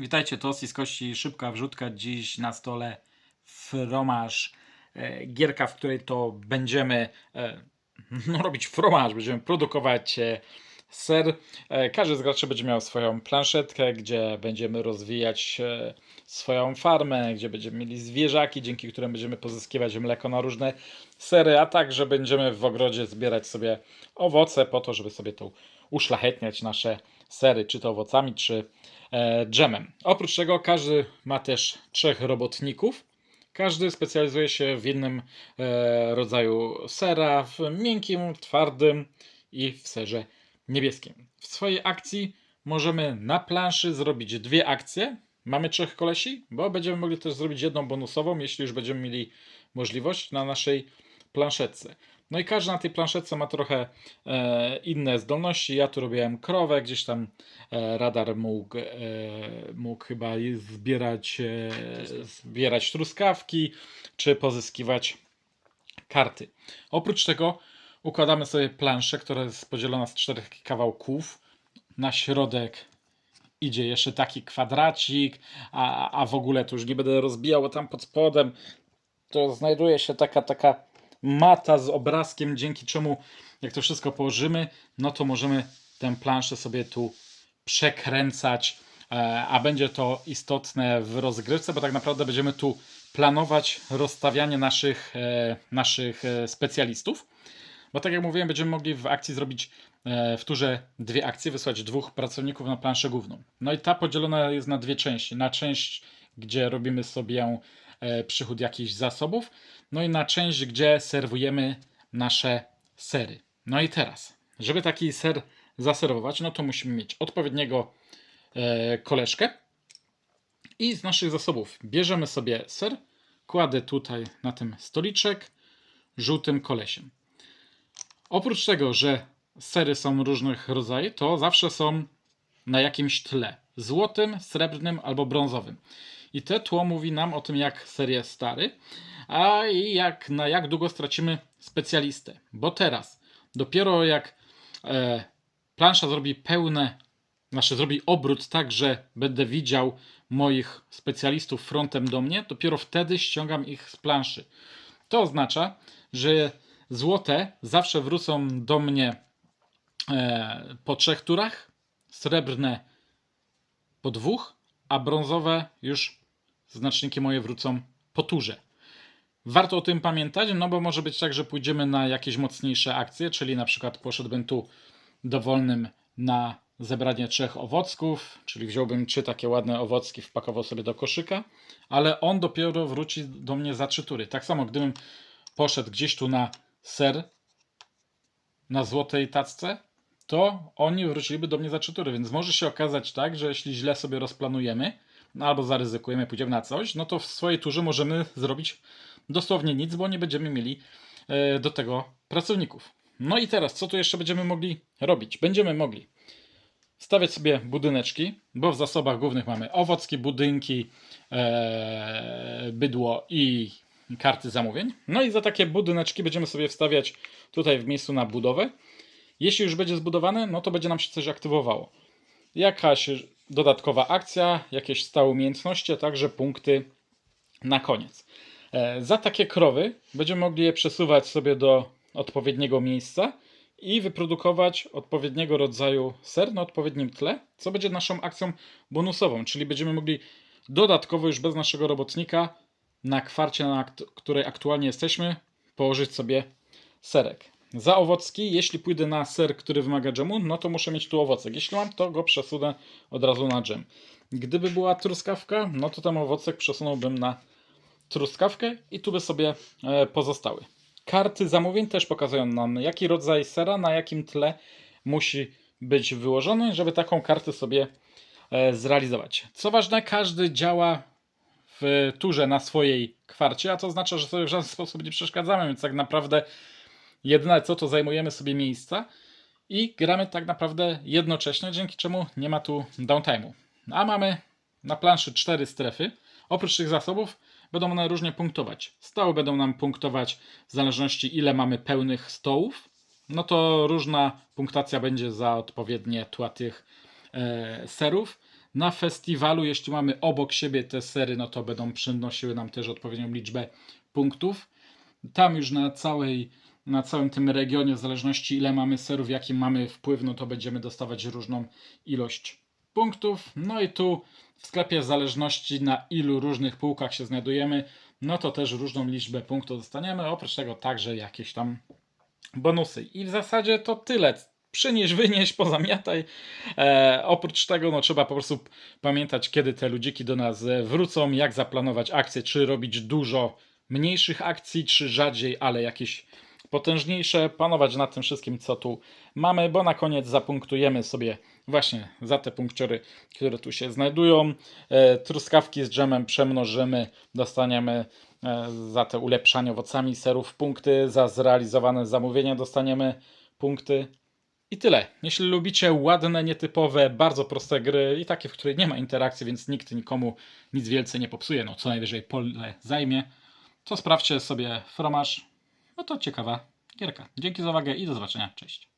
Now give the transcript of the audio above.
Witajcie, to z kości szybka wrzutka. Dziś na stole fromaż, e, gierka, w której to będziemy e, no, robić fromaż, będziemy produkować e, ser. Każdy z graczy będzie miał swoją planszetkę, gdzie będziemy rozwijać swoją farmę, gdzie będziemy mieli zwierzaki, dzięki którym będziemy pozyskiwać mleko na różne sery, a także będziemy w ogrodzie zbierać sobie owoce po to, żeby sobie tu uszlachetniać nasze sery, czy to owocami, czy e, dżemem. Oprócz tego każdy ma też trzech robotników. Każdy specjalizuje się w innym e, rodzaju sera, w miękkim, twardym i w serze niebieskim. W swojej akcji możemy na planszy zrobić dwie akcje. Mamy trzech kolesi, bo będziemy mogli też zrobić jedną bonusową, jeśli już będziemy mieli możliwość na naszej planszetce. No i każdy na tej planszetce ma trochę e, inne zdolności. Ja tu robiłem krowę, gdzieś tam e, radar mógł, e, mógł chyba zbierać, e, zbierać truskawki, czy pozyskiwać karty. Oprócz tego układamy sobie planszę, która jest podzielona z czterech kawałków. Na środek idzie jeszcze taki kwadracik, a, a w ogóle to już nie będę rozbijał, bo tam pod spodem to znajduje się taka, taka mata z obrazkiem, dzięki czemu jak to wszystko położymy, no to możemy tę planszę sobie tu przekręcać, e, a będzie to istotne w rozgrywce, bo tak naprawdę będziemy tu planować rozstawianie naszych, e, naszych e, specjalistów. Bo tak jak mówiłem, będziemy mogli w akcji zrobić w turze dwie akcje, wysłać dwóch pracowników na planszę główną. No i ta podzielona jest na dwie części. Na część, gdzie robimy sobie przychód jakichś zasobów, no i na część, gdzie serwujemy nasze sery. No i teraz, żeby taki ser zaserwować, no to musimy mieć odpowiedniego e, koleżkę i z naszych zasobów bierzemy sobie ser, kładę tutaj na tym stoliczek żółtym kolesiem. Oprócz tego, że sery są różnych rodzajów, to zawsze są na jakimś tle. Złotym, srebrnym albo brązowym. I te tło mówi nam o tym, jak ser jest stary, a i jak, na jak długo stracimy specjalistę. Bo teraz, dopiero jak e, plansza zrobi pełne, znaczy zrobi obrót tak, że będę widział moich specjalistów frontem do mnie, dopiero wtedy ściągam ich z planszy. To oznacza, że złote zawsze wrócą do mnie e, po trzech turach, srebrne po dwóch, a brązowe już znaczniki moje wrócą po turze. Warto o tym pamiętać, no bo może być tak, że pójdziemy na jakieś mocniejsze akcje, czyli na przykład poszedłbym tu dowolnym na zebranie trzech owocków, czyli wziąłbym trzy takie ładne owocki, wpakował sobie do koszyka, ale on dopiero wróci do mnie za trzy tury. Tak samo gdybym poszedł gdzieś tu na ser na złotej tacce, to oni wróciliby do mnie za trzy tury, więc może się okazać tak, że jeśli źle sobie rozplanujemy, no albo zaryzykujemy, pójdziemy na coś, no to w swojej turze możemy zrobić dosłownie nic, bo nie będziemy mieli e, do tego pracowników. No i teraz, co tu jeszcze będziemy mogli robić? Będziemy mogli stawiać sobie budyneczki, bo w zasobach głównych mamy owocki, budynki, e, bydło i karty zamówień. No i za takie budyneczki będziemy sobie wstawiać tutaj w miejscu na budowę. Jeśli już będzie zbudowane, no to będzie nam się coś aktywowało. Jakaś dodatkowa akcja, jakieś stałe umiejętności, a także punkty na koniec. E, Za takie krowy będziemy mogli je przesuwać sobie do odpowiedniego miejsca i wyprodukować odpowiedniego rodzaju ser na odpowiednim tle, co będzie naszą akcją bonusową, czyli będziemy mogli dodatkowo już bez naszego robotnika na kwarcie, na której aktualnie jesteśmy, położyć sobie serek. Za owocki, jeśli pójdę na ser, który wymaga dżemu, no to muszę mieć tu owocek. Jeśli mam, to go przesunę od razu na dżem. Gdyby była truskawka, no to tam owocek przesunąłbym na truskawkę i tu by sobie e, pozostały. Karty zamówień też pokazują nam, jaki rodzaj sera na jakim tle musi być wyłożony, żeby taką kartę sobie e, zrealizować. Co ważne, każdy działa w turze na swojej kwarcie, a to oznacza, że sobie w żaden sposób nie przeszkadzamy, więc tak naprawdę jedyne co to zajmujemy sobie miejsca i gramy tak naprawdę jednocześnie, dzięki czemu nie ma tu downtime'u. A mamy na planszy cztery strefy. Oprócz tych zasobów będą one różnie punktować. Stoły będą nam punktować w zależności ile mamy pełnych stołów. No to różna punktacja będzie za odpowiednie tła tych e, serów. na festiwalu, jeśli mamy obok siebie te sery, no to będą przynosiły nam też odpowiednią liczbę punktów. Tam już na całej, na całym tym regionie, w zależności ile mamy serów, jaki mamy wpływ, no to będziemy dostawać różną ilość punktów. No i tu w sklepie, w zależności na ilu różnych półkach się znajdujemy, no to też różną liczbę punktów dostaniemy. Oprócz tego także jakieś tam bonusy. I w zasadzie to tyle. Przynieś, wynieś, pozamiataj. E, oprócz tego, no trzeba po prostu pamiętać, kiedy te ludziki do nas e, wrócą, jak zaplanować akcje, czy robić dużo mniejszych akcji, czy rzadziej, ale jakieś potężniejsze. Panować nad tym wszystkim, co tu mamy, bo na koniec zapunktujemy sobie właśnie za te punkciory, które tu się znajdują. E, truskawki z dżemem przemnożymy, dostaniemy e, za te ulepszanie owocami serów punkty, za zrealizowane zamówienia dostaniemy punkty. I tyle. Jeśli lubicie ładne, nietypowe, bardzo proste gry i takie, w której nie ma interakcji, więc nikt nikomu nic więcej nie popsuje, no co najwyżej pole zajmie, to sprawdźcie sobie fromaż. No to ciekawa gierka. Dzięki za uwagę i do zobaczenia. Cześć.